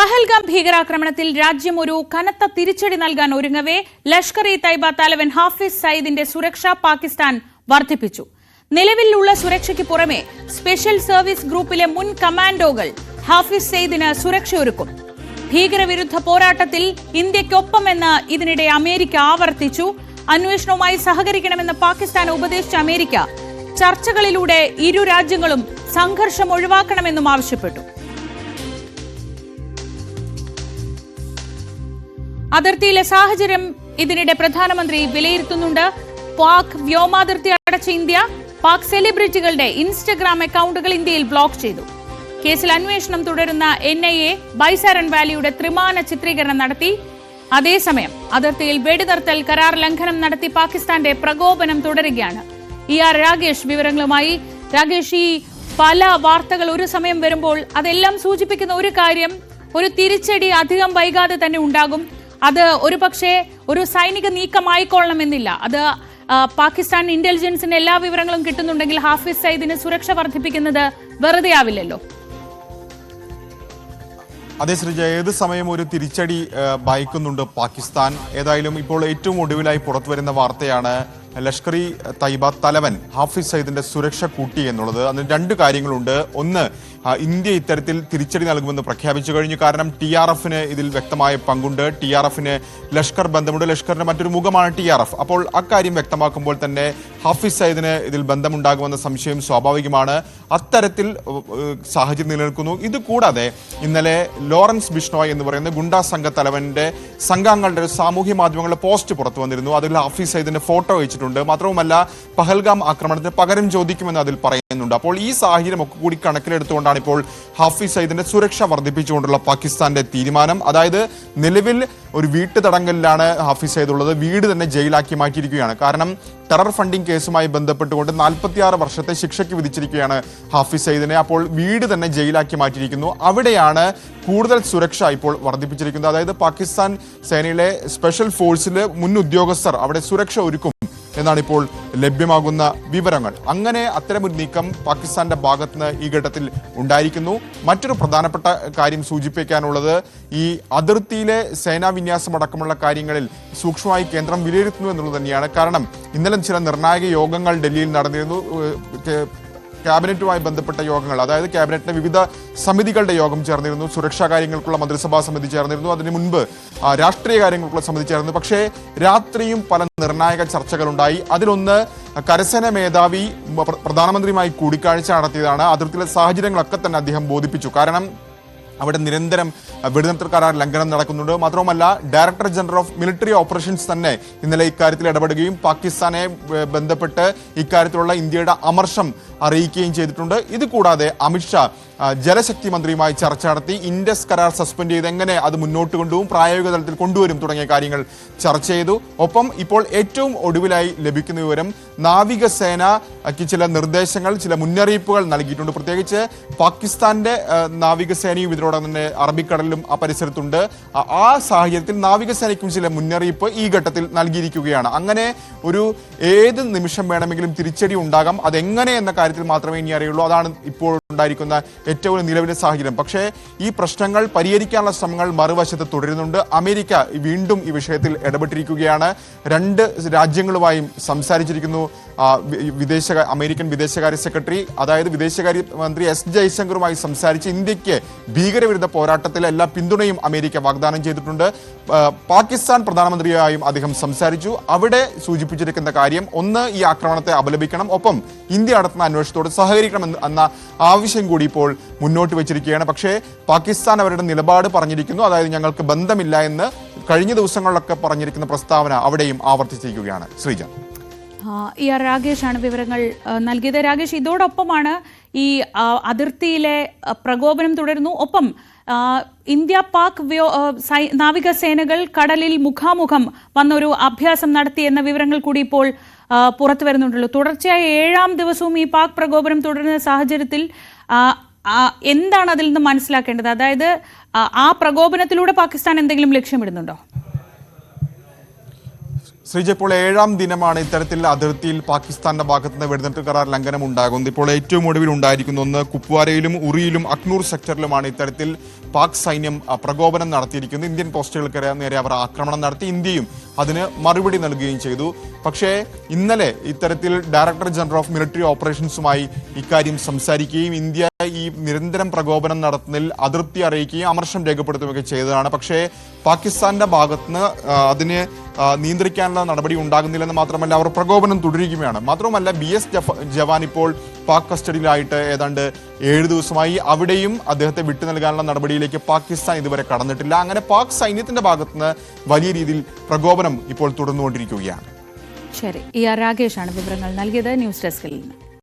പഹൽഗാം ഭീകരാക്രമണത്തിൽ രാജ്യം ഒരു കനത്ത തിരിച്ചടി നൽകാൻ ഒരുങ്ങവേ ലഷ്കർ ഇ തൈബ തലവൻ ഹാഫിസ് സയ്യിദിന്റെ സുരക്ഷ പാകിസ്ഥാൻ വർദ്ധിപ്പിച്ചു. നിലവിലുള്ള സുരക്ഷയ്ക്ക് പുറമെ സ്പെഷ്യൽ സർവീസ് ഗ്രൂപ്പിലെ മുൻ കമാൻഡോകൾ ഹാഫിസ് സയ്യിദിന് സുരക്ഷയൊരുക്കും. ഭീകരവിരുദ്ധ പോരാട്ടത്തിൽ ഇന്ത്യക്കൊപ്പമെന്ന് ഇതിനിടെ അമേരിക്ക ആവർത്തിച്ചു. അന്വേഷണവുമായി സഹകരിക്കണമെന്ന് പാകിസ്ഥാൻ ഉപദേശിച്ച അമേരിക്ക ചർച്ചകളിലൂടെ ഇരു രാജ്യങ്ങളും സംഘർഷം ഒഴിവാക്കണമെന്നും ആവശ്യപ്പെട്ടു. അതിർത്തിയിലെ സാഹചര്യം ഇതിനിടെ പ്രധാനമന്ത്രി വിലയിരുത്തുന്നുണ്ട്. പാക് വ്യോമാതിർത്തി അടച്ച ഇന്ത്യ പാക് സെലിബ്രിറ്റികളുടെ ഇൻസ്റ്റഗ്രാം അക്കൗണ്ടുകൾ ഇന്ത്യയിൽ ബ്ലോക്ക് ചെയ്തു. കേസിൽ അന്വേഷണം തുടരുന്ന എൻ ഐ എ ബൈസാരൻ വാലിയുടെ ത്രിമാന ചിത്രീകരണം നടത്തി. അതേസമയം അതിർത്തിയിൽ വെടിനിർത്തൽ കരാർ ലംഘനം നടത്തി പാകിസ്ഥാന്റെ പ്രകോപനം തുടരുകയാണ്. ഇ ആർ രാകേഷ് വിവരങ്ങളുമായി. രാകേഷ് ഈ പല വാർത്തകൾ ഒരു സമയം വരുമ്പോൾ അതെല്ലാം സൂചിപ്പിക്കുന്ന ഒരു കാര്യം ഒരു തിരിച്ചടി അധികം വൈകാതെ തന്നെ ഉണ്ടാകും. അത് ഒരു പക്ഷേ ഒരു സൈനിക നീക്കമായിക്കൊള്ളണമെന്നില്ല. അത് പാകിസ്ഥാൻ ഇന്റലിജൻസിന് എല്ലാ വിവരങ്ങളും കിട്ടുന്നുണ്ടെങ്കിൽ ഹാഫിസ് സയ്യിദിന് സുരക്ഷ വർദ്ധിപ്പിക്കുന്നത് വെറുതെ ആവില്ലല്ലോ അതേ ശ്രീജ ഏത് സമയം ഒരു തിരിച്ചടി ഭയക്കുന്നുണ്ട് പാകിസ്ഥാൻ? ഏതായാലും ഇപ്പോൾ ഏറ്റവും ഒടുവിലായി പുറത്തു വരുന്ന വാർത്തയാണ് ലഷ്കർ ഇ തൈബ തലവൻ ഹാഫിസ് സയ്യിദിന്റെ സുരക്ഷ കൂട്ടി എന്നുള്ളത്. അതിന് രണ്ട് കാര്യങ്ങളുണ്ട്. ഒന്ന് ഇന്ത്യ ഇത്തരത്തിൽ തിരിച്ചടി നൽകുമെന്ന് പ്രഖ്യാപിച്ചു കഴിഞ്ഞു. കാരണം ടി ആർ എഫിന് ഇതിൽ വ്യക്തമായ പങ്കുണ്ട്. ടി ആർ എഫിന് ലഷ്കർ ബന്ധമുണ്ട്. ലഷ്കറിന്റെ മറ്റൊരു മുഖമാണ് ടി ആർ എഫ്. അപ്പോൾ അക്കാര്യം വ്യക്തമാക്കുമ്പോൾ തന്നെ ഹാഫിസ് സയ്യിദിന് ഇതിൽ ബന്ധമുണ്ടാകുമെന്ന സംശയം സ്വാഭാവികമാണ്. അത്തരത്തിൽ സാഹചര്യം നിലനിൽക്കുന്നു. ഇത് കൂടാതെ ഇന്നലെ ലോറൻസ് ബിഷ്ണോയ് എന്ന് പറയുന്ന ഗുണ്ടാ സംഘ തലവന്റെ സംഘാംഗങ്ങളുടെ ഒരു സാമൂഹ്യ മാധ്യമങ്ങളുടെ പോസ്റ്റ് പുറത്തു വന്നിരുന്നു. അതിൽ ഹാഫിസ് സയ്യിദിന്റെ ഫോട്ടോ വെച്ചിട്ടുണ്ട് മാത്രവുമല്ല പഹൽഗാം ആക്രമണത്തിന് പകരം ചോദിക്കുമെന്ന് അതിൽ പറയുന്നുണ്ട്. അപ്പോൾ ഈ സാഹചര്യം ഒക്കെ കൂടി കണക്കിലെടുത്തുകൊണ്ടാണ് ഇപ്പോൾ ഹാഫിസ് സയ്യിദിന്റെ സുരക്ഷ വർദ്ധിപ്പിച്ചുകൊണ്ടുള്ള പാകിസ്ഥാന്റെ തീരുമാനം. അതായത് നിലവിൽ ഒരു വീട്ടു തടങ്കലിലാണ് ഹാഫിസ് സയ്യിദ് ഉള്ളത്. വീട് തന്നെ ജയിലാക്കി മാറ്റിയിരിക്കുകയാണ്. കാരണം ടെറർ ഫണ്ടിംഗ് കേസുമായി ബന്ധപ്പെട്ടുകൊണ്ട് നാൽപ്പത്തിയാറ് വർഷത്തെ ശിക്ഷയ്ക്ക് വിധിച്ചിരിക്കുകയാണ് ഹാഫിസ് സയ്യിദിനെ. അപ്പോൾ വീട് തന്നെ ജയിലാക്കി മാറ്റിയിരിക്കുന്നു. അവിടെയാണ് കൂടുതൽ സുരക്ഷ ഇപ്പോൾ വർദ്ധിപ്പിച്ചിരിക്കുന്നത്. അതായത് പാകിസ്ഥാൻ സേനയിലെ സ്പെഷ്യൽ ഫോഴ്സിലെ മുൻ ഉദ്യോഗസ്ഥർ അവിടെ സുരക്ഷ ഒരുക്കും. എന്നാണ് ഇപ്പോൾ ലഭ്യമാകുന്ന വിവരങ്ങൾ. അങ്ങനെ അത്തരമൊരു നീക്കം പാകിസ്ഥാന്റെ ഭാഗത്ത് നിന്ന് ഈ ഘട്ടത്തിൽ ഉണ്ടായിരിക്കുന്നു. മറ്റൊരു പ്രധാനപ്പെട്ട കാര്യം സൂചിപ്പിക്കാനുള്ളത് ഈ അതിർത്തിയിലെ സേനാ വിന്യാസം അടക്കമുള്ള കാര്യങ്ങളിൽ സൂക്ഷ്മമായി കേന്ദ്രം വിലയിരുത്തുന്നു എന്നുള്ളത് തന്നെയാണ്. കാരണം ഇന്നലെ ചില നിർണായക യോഗങ്ങൾ ഡൽഹിയിൽ നടന്നിരുന്നു. ക്യാബിനറ്റുമായി ബന്ധപ്പെട്ട യോഗങ്ങൾ അതായത് ക്യാബിനറ്റിന്റെ വിവിധ സമിതികളുടെ യോഗം ചേർന്നിരുന്നു സുരക്ഷാ കാര്യങ്ങൾക്കുള്ള മന്ത്രിസഭാ സമിതി ചേർന്നിരുന്നു അതിനു മുൻപ് രാഷ്ട്രീയ കാര്യങ്ങൾക്കുള്ള സമിതി ചേർന്നു പക്ഷേ രാത്രിയും പല നിർണായക ചർച്ചകളുണ്ടായി. അതിലൊന്ന് കരസേന മേധാവി പ്ര- പ്രധാനമന്ത്രിയുമായി കൂടിക്കാഴ്ച നടത്തിയതാണ്. അതിർത്തിയിലെ സാഹചര്യങ്ങളൊക്കെ തന്നെ അദ്ദേഹം ബോധിപ്പിച്ചു. കാരണം അവിടെ നിരന്തരം വെടിനിർത്തൽ കരാർ ലംഘനം നടക്കുന്നുണ്ട്. മാത്രവുമല്ല director general of military operations തന്നെ ഇന്നലെ ഇക്കാര്യത്തിൽ ഇടപെടുകയും പാകിസ്ഥാനെ ബന്ധപ്പെട്ട് ഇക്കാര്യത്തിലുള്ള ഇന്ത്യയുടെ അമർഷം അറിയിക്കുകയും ചെയ്തിട്ടുണ്ട്. ഇതുകൂടാതെ അമിത്ഷാ ജലശക്തി മന്ത്രിയുമായി ചർച്ച നടത്തി ഇൻഡസ് കരാർ സസ്പെൻഡ് ചെയ്ത് എങ്ങനെ അത് മുന്നോട്ട് കൊണ്ടുപോകും പ്രായോഗിക തലത്തിൽ കൊണ്ടുവരും തുടങ്ങിയ കാര്യങ്ങൾ ചർച്ച ചെയ്തു. ഒപ്പം ഇപ്പോൾ ഏറ്റവും ഒടുവിലായി ലഭിക്കുന്ന വിവരം നാവികസേനയ്ക്ക് ചില നിർദ്ദേശങ്ങൾ ചില മുന്നറിയിപ്പുകൾ നൽകിയിട്ടുണ്ട്. പ്രത്യേകിച്ച് പാകിസ്ഥാന്റെ നാവികസേനയും നാവികസേനയും ഇതിനോടൊപ്പം തന്നെ അറബിക്കടലിലും ആ പരിസരത്തുണ്ട്. ആ- സാഹചര്യത്തിൽ നാവികസേനയ്ക്കും ചില മുന്നറിയിപ്പ് ഈ ഘട്ടത്തിൽ നൽകിയിരിക്കുകയാണ്. അങ്ങനെ ഒരു ഏത് നിമിഷം വേണമെങ്കിലും തിരിച്ചടി ഉണ്ടാകാം. അതെങ്ങനെ എന്ന കാര്യത്തിൽ മാത്രമേ ഇനി അറിയുള്ളൂ. അതാണ് ഇപ്പോൾ ഉണ്ടായിരിക്കുന്ന ഏറ്റവും നിലവിലെ സാഹചര്യം. പക്ഷേ ഈ പ്രശ്നങ്ങൾ പരിഹരിക്കാനുള്ള ശ്രമങ്ങൾ മറുവശത്ത് തുടരുന്നുണ്ട്. അമേരിക്ക വീണ്ടും ഈ വിഷയത്തിൽ ഇടപെട്ടിരിക്കുകയാണ്. രണ്ട് രാജ്യങ്ങളുമായും സംസാരിച്ചിരിക്കുന്നു. വിദേശ അമേരിക്കൻ വിദേശകാര്യ സെക്രട്ടറി അതായത് വിദേശകാര്യ മന്ത്രി എസ് ജയശങ്കറുമായി സംസാരിച്ച് ഇന്ത്യയ്ക്ക് ഭീകരവിരുദ്ധ പോരാട്ടത്തിൽ എല്ലാ പിന്തുണയും അമേരിക്ക വാഗ്ദാനം ചെയ്തിട്ടുണ്ട്. പാകിസ്ഥാൻ പ്രധാനമന്ത്രിയായും അദ്ദേഹം സംസാരിച്ചു. അവിടെ സൂചിപ്പിച്ചിരിക്കുന്ന കാര്യം ഒന്ന് ഈ ആക്രമണത്തെ അപലപിക്കണം. ഒപ്പം ഇന്ത്യ നടത്തുന്ന അന്വേഷണത്തോട് സഹകരിക്കണം എന്ന് ആവശ്യം കൂടി ഇപ്പോൾ മുന്നോട്ട് വെച്ചിരിക്കുകയാണ്. പക്ഷേ പാകിസ്ഥാൻ അവരുടെ നിലപാട് പറഞ്ഞിരിക്കുന്നു. അതായത് ഞങ്ങൾക്ക് ബന്ധമില്ല എന്ന് കഴിഞ്ഞ ദിവസങ്ങളിലൊക്കെ പറഞ്ഞിരിക്കുന്ന പ്രസ്താവന അവിടെയും ആവർത്തിച്ചിരിക്കുകയാണ്. ശ്രീജ ഇ ആർ രാകേഷാണ് വിവരങ്ങൾ നൽകിയത്. രാകേഷ് ഇതോടൊപ്പമാണ് ഈ അതിർത്തിയിലെ പ്രകോപനം തുടരുന്നു. ഒപ്പം ഇന്ത്യ പാക് നാവികസേനകൾ കടലിൽ മുഖാമുഖം വന്നൊരു അഭ്യാസം നടത്തി എന്ന വിവരങ്ങൾ കൂടി ഇപ്പോൾ പുറത്തു വരുന്നുണ്ടല്ലോ. തുടർച്ചയായ ഏഴാം ദിവസവും ഈ പാക് പ്രകോപനം തുടരുന്ന സാഹചര്യത്തിൽ എന്താണ് അതിൽ നിന്ന് മനസ്സിലാക്കേണ്ടത്? അതായത് ആ പ്രകോപനത്തിലൂടെ പാകിസ്ഥാൻ എന്തെങ്കിലും ലക്ഷ്യമിടുന്നുണ്ടോ? ശ്രീജ ഇപ്പോൾ ഏഴാം ദിനമാണ് ഇത്തരത്തിൽ അതിർത്തിയിൽ പാകിസ്ഥാന്റെ ഭാഗത്ത് നിന്ന് വെടിനിർത്തൽ കരാർ ലംഘനം ഉണ്ടാകുന്നത്. ഇപ്പോൾ ഏറ്റവും ഒടുവിൽ ഉണ്ടായിരിക്കുന്ന ഒന്ന് കുപ്വാരയിലും ഉറിയിലും അക്നൂർ സെക്ടറിലുമാണ് ഇത്തരത്തിൽ പാക് സൈന്യം പ്രകോപനം നടത്തിയിരിക്കുന്നത്. ഇന്ത്യൻ പോസ്റ്റുകൾക്ക് നേരെ അവർ ആക്രമണം നടത്തി ഇന്ത്യയും അതിന് മറുപടി നൽകുകയും ചെയ്തു. പക്ഷേ ഇന്നലെ ഇത്തരത്തിൽ ഡയറക്ടർ ജനറൽ ഓഫ് മിലിറ്ററി ഓപ്പറേഷൻസുമായി ഇക്കാര്യം സംസാരിക്കുകയും ഇന്ത്യ ഈ നിരന്തരം പ്രകോപനം നടത്തുന്നതിൽ അതൃപ്തി അറിയിക്കുകയും അമർഷം രേഖപ്പെടുത്തുകയൊക്കെ ചെയ്തതാണ്. പക്ഷേ പാകിസ്ഥാന്റെ ഭാഗത്തുനിന്ന് നിന്ന് അതിന് നിയന്ത്രിക്കാനുള്ള നടപടി ഉണ്ടാകുന്നില്ലെന്ന് മാത്രമല്ല അവർ പ്രകോപനം തുടരുകയാണ് മാത്രമല്ല ബി എസ് ജവാൻ ഇപ്പോൾ പാക് കസ്റ്റഡിയിലായിട്ട് ഏതാണ്ട് ഏഴ് ദിവസമായി അവിടെയും അദ്ദേഹത്തെ വിട്ടു നൽകാനുള്ള നടപടിയിലേക്ക് പാകിസ്ഥാൻ ഇതുവരെ കടന്നിട്ടില്ല. അങ്ങനെ പാക് സൈന്യത്തിന്റെ ഭാഗത്തുനിന്ന് വലിയ രീതിയിൽ പ്രകോപനം ഇപ്പോൾ തുടർന്നുകൊണ്ടിരിക്കുകയാണ്. ശരി. ഇ ആർ രാകേഷാണ് വിവരങ്ങൾ നൽകിയത്. ന്യൂസ് ഡെസ്കിൽ നിന്ന്.